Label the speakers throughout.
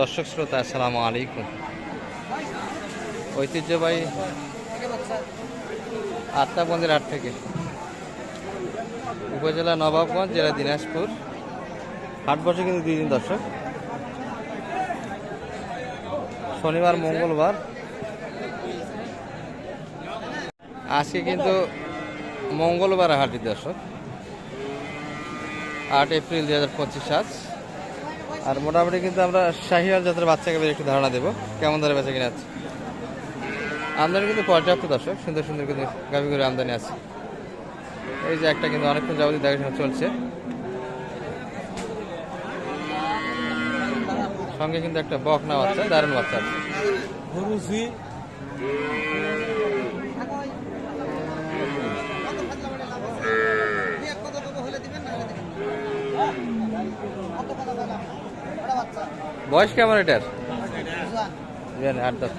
Speaker 1: দর্শক শ্রোতা, আসসালামু আলাইকুম। ঐতিহ্যবাহী আত্মা মন্দির হাট থেকে উপজেলা নবাবগঞ্জ, জেলা দিনাজপুর। হাট বসে কিন্তু দুই দিন দর্শক। শনিবার, মঙ্গলবার। আজকে কিন্তু মঙ্গলবার হাটটি দর্শক। আট এপ্রিল দু হাজার পঁচিশ আজ। আর মোটামুটি কিন্তু আমরা শাহিয়াল জাতের বাচ্চাকে একটু ধারণা দেবো। কেমন ধরে বেঁচে কিনে আছে। আমদানি কিন্তু পর্যাপ্ত দর্শক, সুন্দর সুন্দর কিন্তু গাভি করে আমদানি আছে। এই যে একটা কিন্তু অনেকক্ষণ যাবতীয় দেখাশোনা চলছে। সঙ্গে কিন্তু একটা বকনা বাচ্চা, দারুণ বাচ্চা আছে। বয়স কেমন এটার? আট দশ।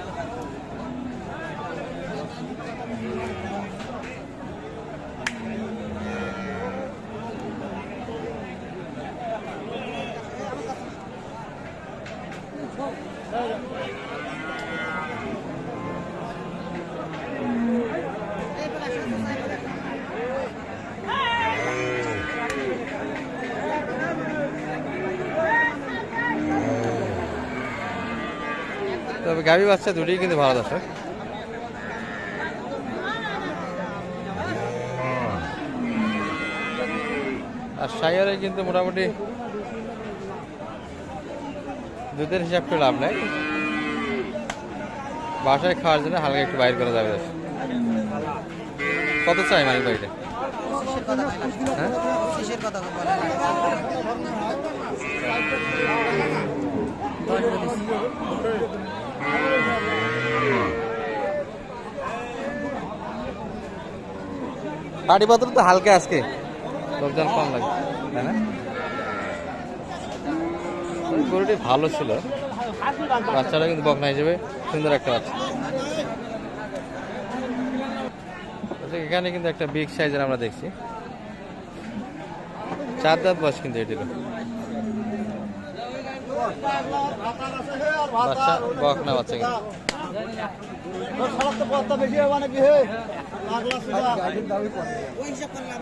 Speaker 1: তবে গাভী বাচ্চা দুটোই কিন্তু ভালো দর্শক। আর সাইয়ারে কিন্তু মোটামুটি দুধের হিসাব করে লাভ নাই। বাসায় খাওয়ার জন্য হালকা একটু বাইর করা যাবে কত চাই মালিক বাড়িটা হ্যাঁ?
Speaker 2: কিসের কথা
Speaker 1: তো হালকা আজকে। লোকজন কম লাগে। তাই না? গরুটি ভালো ছিল। বাচ্চাটা কিন্তু বকনা হিসেবে সুন্দর একটা বাচ্চা। আচ্ছা, এখানে কিন্তু একটা বিগ সাইজের আমরা দেখছি। চার দাঁত বয়স কিন্তু এটির বাচ্চা বকনা বাচ্চা কিন্তু।
Speaker 2: ওই হিসাব করলাম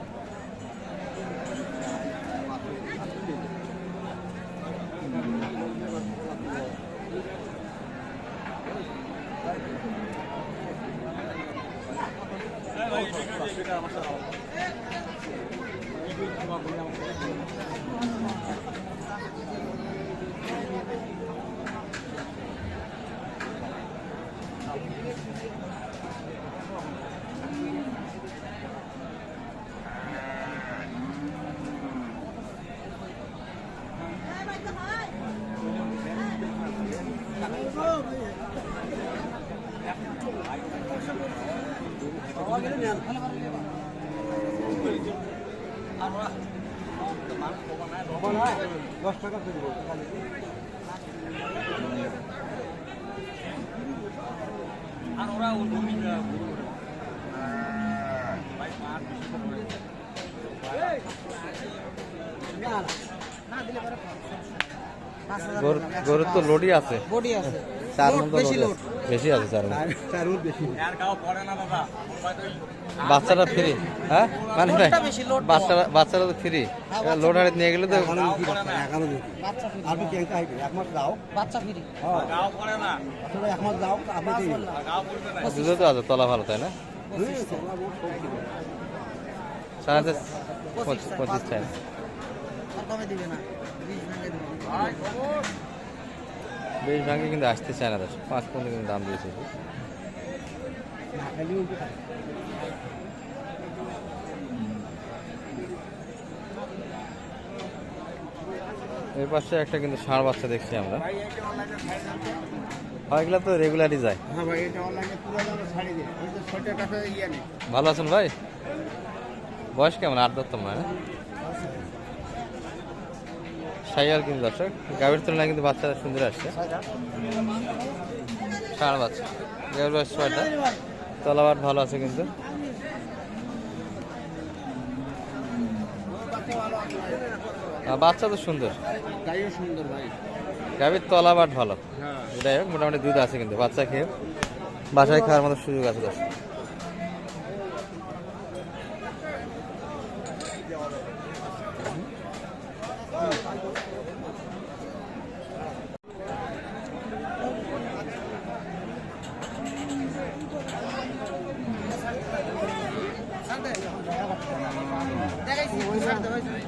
Speaker 2: কি করবেন বাচ্চা কি করবেন বাচ্চাটা বাচ্চাটা কি করবেন না দিলে পরে পাঁচ হাজার
Speaker 1: গরু গরুর তো লোডই আছে।
Speaker 2: লোড, বেশি
Speaker 1: লোড
Speaker 2: লোড।
Speaker 1: বেশি আছে চার মতো বাচ্চাটা ফ্রি হ্যাঁ? মানে
Speaker 2: লোডটা বেশি, লোড
Speaker 1: বাচ্চারা বাচ্চারা তো ফ্রি লোড হারে নিয়ে গেলে তো
Speaker 2: বাচ্চা? ফ্রি
Speaker 3: আপনি কেনটা হাইবে একমাত্র দাও।
Speaker 2: বাচ্চা ফ্রি
Speaker 3: আসলে একমাত্র দাও আপনি দিন
Speaker 1: দুধে তো আছে তলা ভালো তাই না? সাড়ে হাজার পঁচিশ পঁচিশ চাই
Speaker 2: আর কমে দিবে না বিশ ভেঙে
Speaker 1: কিন্তু আসতে চায় না দর্শক পাঁচ পর্যন্ত কিন্তু দাম দিয়েছে। এর পাশে একটা কিন্তু ষাঁড় বাচ্চা দেখছি আমরা। এগুলো তো রেগুলারই যায়।
Speaker 3: হ্যাঁ ইয়ে
Speaker 1: ভালো আছেন ভাই? বয়স কেমন? আট দত্তম না? সাইয়াল কিন্তু দর্শক। গাভীর তুলনায় কিন্তু বাচ্চারা সুন্দর আসছে। ষাঁড় বাচ্চা? গাভীর বয়স ছয়টা। তলাবাট ভালো আছে কিন্তু। বাচ্চা তো সুন্দর।
Speaker 3: গাড়িও সুন্দর ভাই
Speaker 1: গাভীর তলাবাট ভালো।
Speaker 3: হ্যাঁ।
Speaker 1: যাই হোক মোটামুটি দুধ আছে কিন্তু বাচ্চা খেয়ে বাসায় খাওয়ার মতো সুযোগ আছে দর্শক
Speaker 2: দেখাইছি ছাড় দে ভাই তা খবর নে নে ভাই নে দে ছাড় দে দে ছাড় দে ধরে যা আসো আসো হইবি রে আরে এত কথা দামটা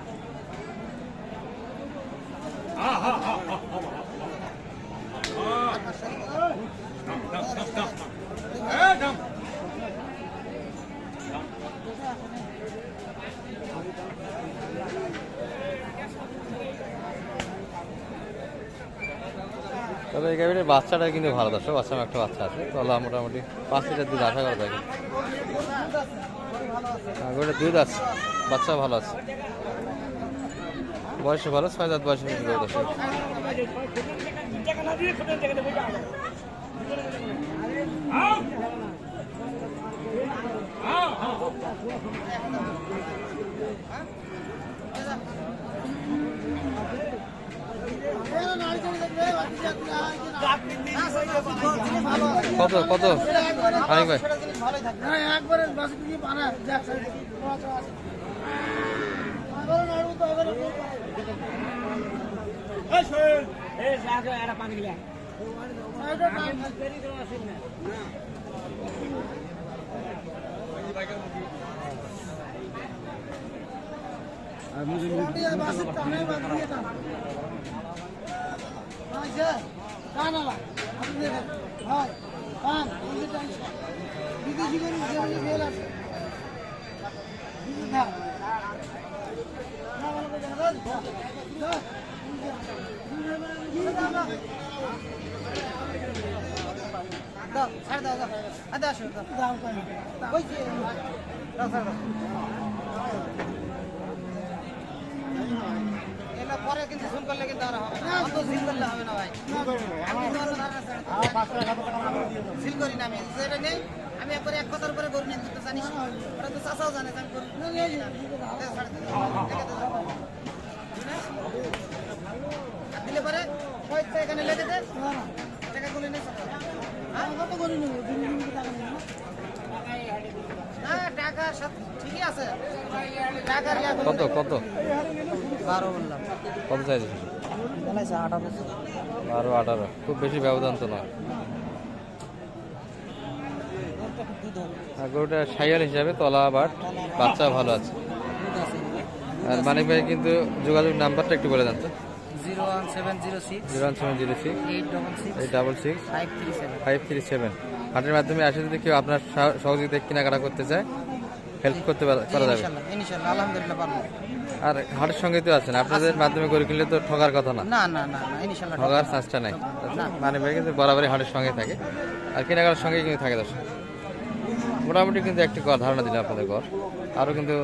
Speaker 1: তবে এই গাভীর বাচ্চাটা কিন্তু ভালো দর্শক, বাচ্চা একটা বাচ্চা আছে। তলা মোটামুটি পাঁচ লিটার দুধ আশা করা যায়। হ্যাঁ দুধ আছে, বাচ্চা ভালো আছে। বয়সে ভালো, ছয় দাঁত বয়সে দর্শক। কত কত? হানিক ভাই।
Speaker 2: ভালোই দাও ছাড় দাও দাও দাও দাও ছাড় দাও কিন্তু জুম করলে কিন্তু আর হবে ভাই। আমি আমি। একবার এক কথার উপরে গরু নিয়ে জানিস। ওরা তো আমি গরু পরে পয়সা এখানে লেগে দে। টাকা নিয়ে হ্যাঁ? কত নেব।
Speaker 1: কত কত?
Speaker 2: বারো বললাম।
Speaker 1: কত চাইছে? বারো আঠারো। খুব বেশি ব্যবধান তো নয়। গরুটা সাইয়াল হিসাবে তলা বাট বাচ্চা ভালো আছে। আর মানিক ভাই কিন্তু যোগাযোগ নাম্বারটা একটু বলে দেন তো।
Speaker 2: Zero one seven zero six
Speaker 1: zero one seven zero six
Speaker 2: eight double six
Speaker 1: eight double six
Speaker 2: five three seven
Speaker 1: five three seven হাটের মাধ্যমে আসে যদি কেউ আপনার সহ- সহযোগিতায় কেনাকাটা করতে চায় হেল্প করতে পারা যাবে।
Speaker 2: আলহামদুলিল্লাহ পারব।
Speaker 1: আর হাটের সঙ্গে তো আছেন আপনাদের মাধ্যমে করে কিনলে তো ঠকার কথা না।
Speaker 2: না না না না
Speaker 1: ঠকার চান্সটা নাই। মানে ভাই কিন্তু বরাবরই হাটের সঙ্গে থাকে। আর কেনাকাটার সঙ্গে কিন্তু থাকে দর্শক। মোটামুটি কিন্তু একটি ধারণা দিলাম আপনাদের ঘর। আরও কিন্তু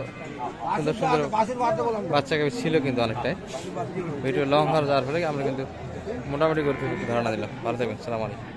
Speaker 1: সুন্দর সুন্দর
Speaker 3: বাচ্চাকে
Speaker 1: বাচ্চা ছিল কিন্তু অনেকটাই। ভিডিও লং হওয়ার যাওয়ার ফলে আমরা কিন্তু মোটামুটি করে ধারণা দিলাম। ভালো থাকবেন সালাম আলাইকুম।